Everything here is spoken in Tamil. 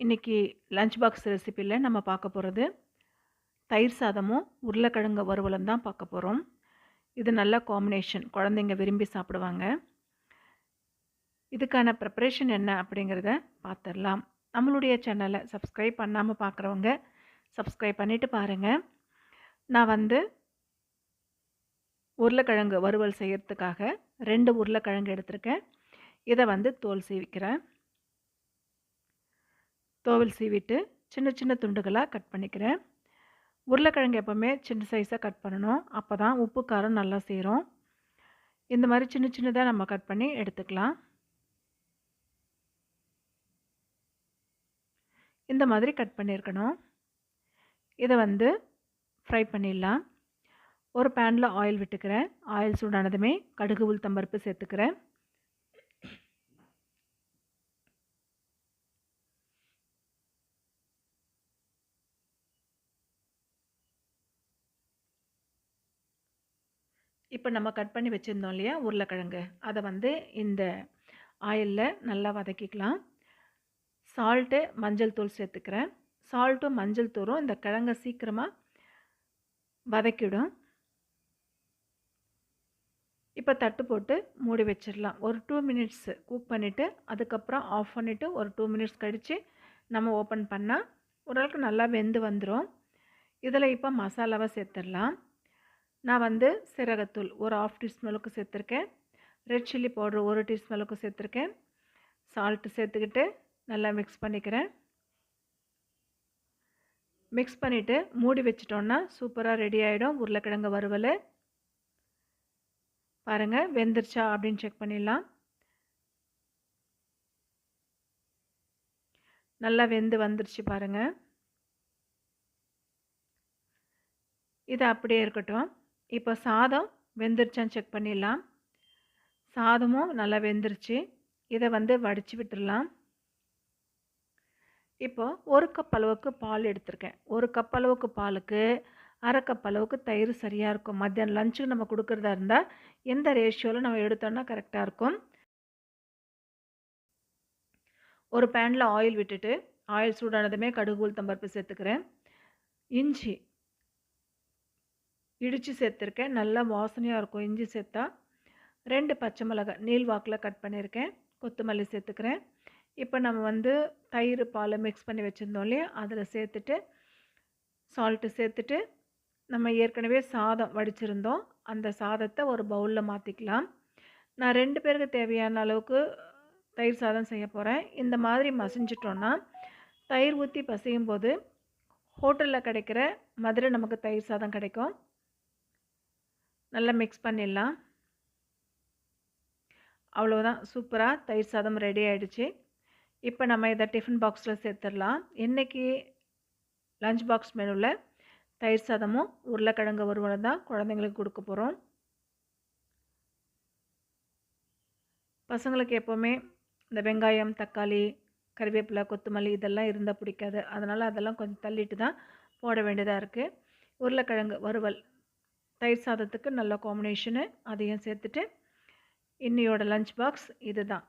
இன்றைக்கி லஞ்ச் பாக்ஸ் ரெசிப்பியில் நம்ம பார்க்க போகிறது தயிர் சாதமும் உருளைக்கிழங்கு வறுவலும் தான் பார்க்க போகிறோம் இது நல்ல காம்பினேஷன் குழந்தைங்க விரும்பி சாப்பிடுவாங்க. இதுக்கான ப்ரிப்பரேஷன் என்ன அப்படிங்கிறத பார்த்துடலாம். நம்மளுடைய சேனலை சப்ஸ்கிரைப் பண்ணாமல் பார்க்குறவங்க சப்ஸ்கிரைப் பண்ணிவிட்டு பாருங்கள் நான் வந்து உருளைக்கிழங்கு வறுவல் செய்கிறதுக்காக ரெண்டு உருளைக்கிழங்கு எடுத்திருக்கேன். இதை வந்து தோல் சீவிக்கிறேன். தோவில் சீவிட்டு சின்ன சின்ன துண்டுகளாக கட் பண்ணிக்கிறேன். உருளைக்கிழங்கு எப்போவுமே சின்ன சைஸாக கட் பண்ணணும். அப்போ தான் உப்பு காரம் நல்லா சேரும். இந்த மாதிரி சின்ன சின்னதாக நம்ம கட் பண்ணி எடுத்துக்கலாம். இந்த மாதிரி கட் பண்ணியிருக்கணும். இதை வந்து ஃப்ரை பண்ணிடலாம். ஒரு பேனில் ஆயில் விட்டுக்கிறேன். ஆயில் சூடானதுமே கடுகு உளுத்தம்பருப்பு சேர்த்துக்கிறேன். இப்போ நம்ம கட் பண்ணி வச்சுருந்தோம் இல்லையா? உருளைக்கிழங்கு. அதை வந்து இந்த ஆயிலில் நல்லா வதக்கிக்கலாம். சால்ட்டு மஞ்சள் தூள் சேர்த்துக்கிறேன். சால்ட்டும் மஞ்சள் தூளும் இந்த கிழங்கை சீக்கிரமாக வதக்கிடும். இப்போ தட்டு போட்டு மூடி வச்சிடலாம். ஒரு டூ மினிட்ஸ் குக் பண்ணிவிட்டு அதுக்கப்புறம் ஆஃப் பண்ணிவிட்டு ஒரு டூ மினிட்ஸ் கழித்து நம்ம ஓப்பன் பண்ணால் ஓரளவுக்கு நல்லா வெந்து வந்துடும் இதில் இப்போ மசாலாவை சேர்த்துடலாம். நான் வந்து சீரகத்தூள் ஒரு ஆஃப் டீஸ்பூன் அளவுக்கு சேர்த்துருக்கேன். ரெட் சில்லி பவுடர் ஒரு டீஸ்பூன் அளவுக்கு சேர்த்துருக்கேன். சால்ட்டு சேர்த்துக்கிட்டு நல்லா மிக்ஸ் பண்ணிக்கிறேன். மிக்ஸ் பண்ணிவிட்டு மூடி வச்சிட்டோன்னா சூப்பராக ரெடி ஆகிடும் உருளைக்கிழங்கு வறுவல். பாருங்கள் வெந்துருச்சா அப்படின்னு செக் பண்ணிடலாம். நல்லா வெந்து வந்துருச்சு பாருங்கள் இது அப்படியே இருக்கட்டும். இப்போ சாதம் வெந்துருச்சான்னு செக் பண்ணிடலாம். சாதமும் நல்லா வெந்துருச்சு. இதை வந்து வடித்து விட்டுடலாம். இப்போது ஒரு கப் அளவுக்கு பால் எடுத்திருக்கேன். ஒரு கப் அளவுக்கு பாலுக்கு அரை கப் அளவுக்கு தயிர் சரியாக இருக்கும். மத்தியானம் லஞ்சுக்கு நம்ம கொடுக்குறதா இருந்தால் எந்த ரேஷியோவில் நம்ம எடுத்தோம்னா கரெக்டாக இருக்கும். ஒரு பேனில் ஆயில் விட்டுட்டு ஆயில் சூடானதுமே கடுகு உளுத்தம்பருப்பு சேர்த்துக்கிறேன். இஞ்சி இடித்து சேர்த்துருக்கேன். நல்லா வாசனையாக இருக்கும். இஞ்சி சேர்த்தா ரெண்டு பச்சை மிளகாய் நீல் வாக்கில் கட் பண்ணியிருக்கேன் கொத்தமல்லி சேர்த்துக்கிறேன். இப்போ நம்ம வந்து தயிர் பால் மிக்ஸ் பண்ணி வச்சுருந்தோம் இல்லையா? அதில் சேர்த்துட்டு சால்ட்டு சேர்த்துட்டு நம்ம ஏற்கனவே சாதம் வடிச்சிருந்தோம். அந்த சாதத்தை ஒரு பவுலில் மாற்றிக்கலாம் நான் ரெண்டு பேருக்கு தேவையான அளவுக்கு தயிர் சாதம் செய்ய போகிறேன் இந்த மாதிரி மசிஞ்சிட்டோன்னா தயிர் ஊற்றி பசையும் போது ஹோட்டலில் கிடைக்கிற மதுரை நமக்கு தயிர் சாதம் கிடைக்கும். நல்லா மிக்ஸ் பண்ணிடலாம். அவ்வளோதான் சூப்பராக தயிர் சாதம் ரெடி ஆகிடுச்சு இப்போ நம்ம இதை டிஃபன் பாக்ஸில் சேர்த்துடலாம். இன்றைக்கி லஞ்ச் பாக்ஸ் மெனுவில் தயிர் சாதமும் உருளைக்கிழங்கு வறுவலும் தான் குழந்தைங்களுக்கு கொடுக்க போகிறோம் பசங்களுக்கு எப்போவுமே இந்த வெங்காயம் தக்காளி கறிவேப்பிலை கொத்தமல்லி இதெல்லாம் இருந்தால் பிடிக்காது. அதனால் அதெல்லாம் கொஞ்சம் தள்ளிட்டு தான் போட வேண்டியதாக இருக்குது உருளைக்கிழங்கு வறுவல் தயிர் சாதத்துக்கு நல்ல காம்பினேஷனு அதையும் சேர்த்துட்டு இன்னையோட லஞ்ச் பாக்ஸ் இது தான்